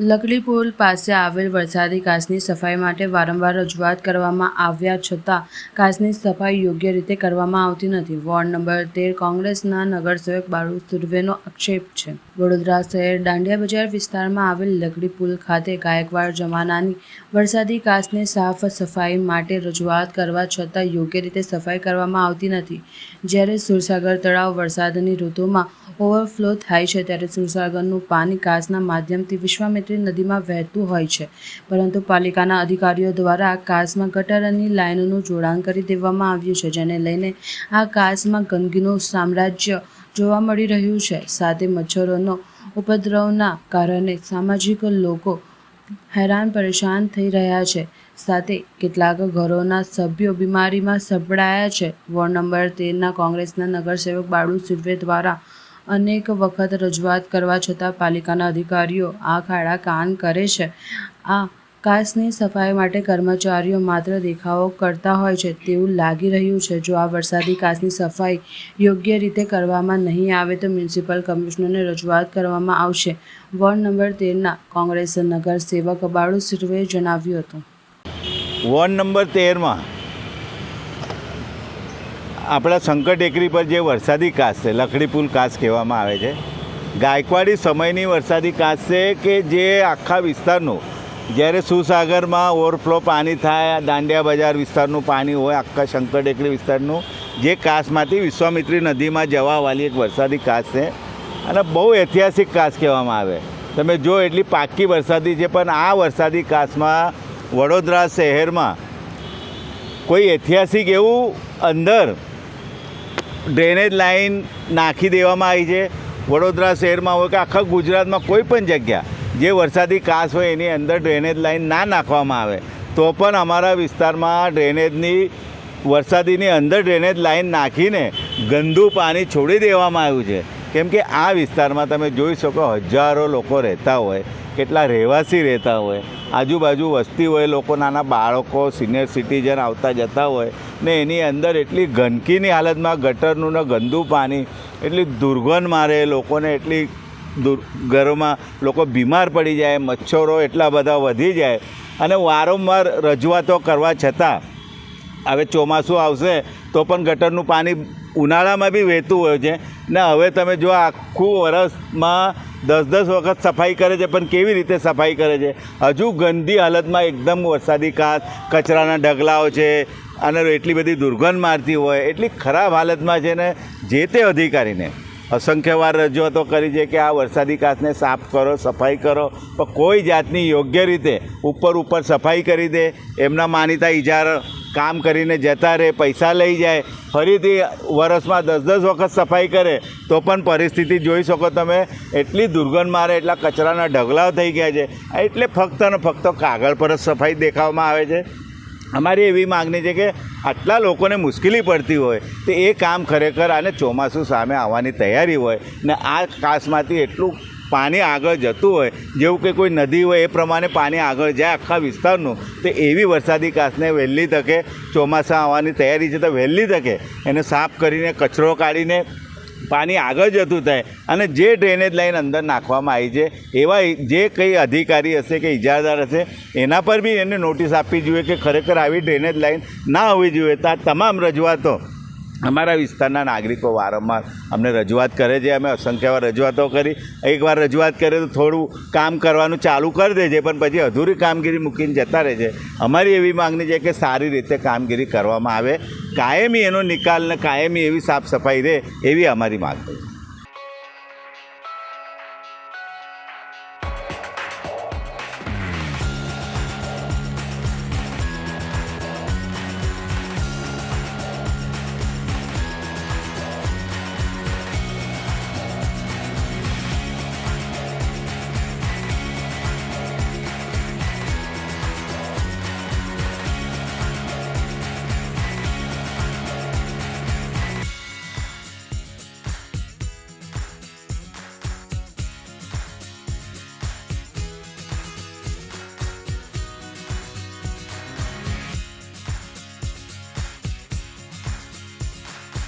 લકડી પુલ પાસે આવેલ વરસાદી કાચની સફાઈ માટે વારંવાર રજૂઆત કરવામાં આવ્યા છતાં કાચની સફાઈ યોગ્ય રીતે કરવામાં આવતી નથી. વોર્ડ નંબર તેર કોંગ્રેસના નગરસેવક બાળુ સુરવેનો આક્ષેપ છે. વડોદરા શહેર દાંડિયા બજાર વિસ્તારમાં આવેલ લગડી પુલ ખાતે ગાયકવાડ જમાનાની વરસાદી કાચને સાફ સફાઈ માટે રજૂઆત કરવા છતાં યોગ્ય રીતે સફાઈ કરવામાં આવતી નથી. જ્યારે સુરસાગર તળાવ વરસાદની ઋતુમાં ઓવરફ્લો થાય છે, ત્યારે સુરસાગરનું પાણી કાચના માધ્યમથી વિશ્વામિત્રી નદીમાં વહેતું હોય છે. પરંતુ પાલિકાના અધિકારીઓ દ્વારા કાચમાં ગટરની લાઇનનું જોડાણ કરી દેવામાં આવ્યું છે, જેને લઈને આ કાચમાં ગંદકીનું સામ્રાજ્ય જોવા મળી રહ્યું છે. સાથે મચ્છરોનો ઉપદ્રવના કારણે સામાજિક લોકો હેરાન, પરેશાન થઈ રહ્યા છે. સાથે કેટલાક ઘરોના સભ્યો બીમારીમાં સપડાયા છે. વોર્ડ નંબર તેરના કોંગ્રેસના નગરસેવક બાળુ સુરવે દ્વારા અનેક વખત રજૂઆત કરવા છતાં પાલિકાના અધિકારીઓ આ ખાડા કાન કરે છે. આ કાચની સફાઈ માટે કર્મચારીઓ માત્ર દેખાવો કરતા હોય છે તેવું લાગી રહ્યું છે. જો આ વરસાદી કાસની સફાઈ યોગ્ય રીતે કરવામાં નહીં આવે તો મ્યુનિસિપલ કમિશનરને રજૂઆત કરવામાં આવશે. વોર્ડ નંબર તેરના કોંગ્રેસ નગર સેવક બાળુ સુરવે જણાવ્યું હતું. વોર્ડ નંબર તેરમાં આપણા શંકર ટેકરી પર જે વરસાદી કાસ છે લકડી પુલ કાચ કહેવામાં આવે છે. ગાયકવાડી સમયની વરસાદી કાસ છે કે જે આખા વિસ્તારનું જ્યારે સુસાગરમાં ઓવરફ્લો પાણી થાય, દાંડિયા બજાર વિસ્તારનું પાણી હોય, આખા શંકર વિસ્તારનું, જે કાસમાંથી વિશ્વામિત્રી નદીમાં જવાવાળી એક વરસાદી કાસ છે. અને બહુ ઐતિહાસિક કાસ કહેવામાં આવે. તમે જો એટલી પાકી વરસાદી છે, પણ આ વરસાદી કાસમાં વડોદરા શહેરમાં કોઈ ઐતિહાસિક એવું અંદર ડ્રેનેજ લાઈન નાખી દેવામાં આવી છે. વડોદરા શહેરમાં હોય કે આખા ગુજરાતમાં કોઈ પણ જગ્યા જે વરસાદી કાસ હોય એની અંદર ડ્રેનેજ લાઈન ના નાખવામાં આવે, તો પણ અમારા વિસ્તારમાં ડ્રેનેજની વરસાદીની અંદર ડ્રેનેજ લાઈન નાખીને ગંદુ પાણી છોડી દેવામાં આવ્યું છે. કેમ કે આ વિસ્તારમાં તમે જોઈ શકો હજારો લોકો રહેતા હોય, કેટલા રહેવાસી રહેતા હોય, આજુબાજુ વસ્તી હોય, લોકો નાના બાળકો સિનિયર સિટીઝન આવતા જતા હોય, ને એની અંદર એટલી ગંદકીની હાલતમાં ગટરનું ને ગંદુ પાણી, એટલી દુર્ગંધ મારે લોકોને, એટલી ઘરોમાં લોકો બીમાર પડી જાય, મચ્છરો એટલા બધા વધી જાય અને વારંવાર રજૂઆતો કરવા છતાં હવે ચોમાસું આવશે તો પણ ગટરનું પાણી ઉનાળામાં બી વહેતું હોય છે. ને હવે તમે જો આખું વરસમાં દસ દસ વખત સફાઈ કરે છે, પણ કેવી રીતે સફાઈ કરે છે? હજુ ગંદી હાલતમાં એકદમ વરસાદી કાચ, કચરાના ઢગલાઓ છે અને એટલી બધી દુર્ગંધ મારતી હોય, એટલી ખરાબ હાલતમાં છે ને, જે તે અધિકારીને. અસંખ્ય વાર રજૂઆતો કરી છે કે આ વરસાદી કાચને સાફ કરો, સફાઈ કરો, પણ કોઈ જાતની યોગ્ય રીતે ઉપર ઉપર સફાઈ કરી દે, એમના માનીતા ઇજાર કામ કરીને જતા રહે, પૈસા લઈ જાય, ફરીથી વરસમાં દસ દસ વખત સફાઈ કરે, તો પણ પરિસ્થિતિ જોઈ શકો તમે, એટલી દુર્ગંધ મારે, એટલા કચરાના ઢગલાઓ થઈ ગયા છે, એટલે ફક્ત ને ફક્ત કાગળ પર જ સફાઈ દેખાવામાં આવે છે. અમારી એવી માગણી છે કે આટલા લોકોને મુશ્કેલી પડતી હોય તો એ કામ ખરેખર આને ચોમાસું સામે આવવાની તૈયારી હોય ને આ કાશમાંથી એટલું પાણી આગળ જતું હોય, જેવું કે કોઈ નદી હોય એ પ્રમાણે પાણી આગળ જાય આખા વિસ્તારનું, તો એવી વરસાદી કાશને વહેલી તકે ચોમાસા આવવાની તૈયારી છે તો વહેલી તકે એને સાફ કરીને, કચરો કાઢીને પાણી આગળ જતું થાય અને જે ડ્રેનેજ લાઈન અંદર નાખવામાં આવી છે, એવા જે કંઈ અધિકારી હશે કે ઇજારદાર હશે, એના પર બી એને નોટિસ આપવી જોઈએ કે ખરેખર આવી ડ્રેનેજ લાઈન ના હોવી જોઈએ. તો તમામ રજૂઆતો અમારા વિસ્તારના નાગરિકો વારંવાર અમને રજૂઆત કરે છે, અમે અસંખ્યવાર રજૂઆતો કરી. એકવાર રજૂઆત કરે તો થોડું કામ કરવાનું ચાલુ કરી દે છે પણ પછી અધૂરી કામગીરી મૂકીને જતા રહે છે અમારી એવી માગણી છે કે સારી રીતે કામગીરી કરવામાં આવે. કાયમી એનો નિકાલ ને કાયમી એવી સાફ સફાઈ રહે એવી અમારી માગણી છે.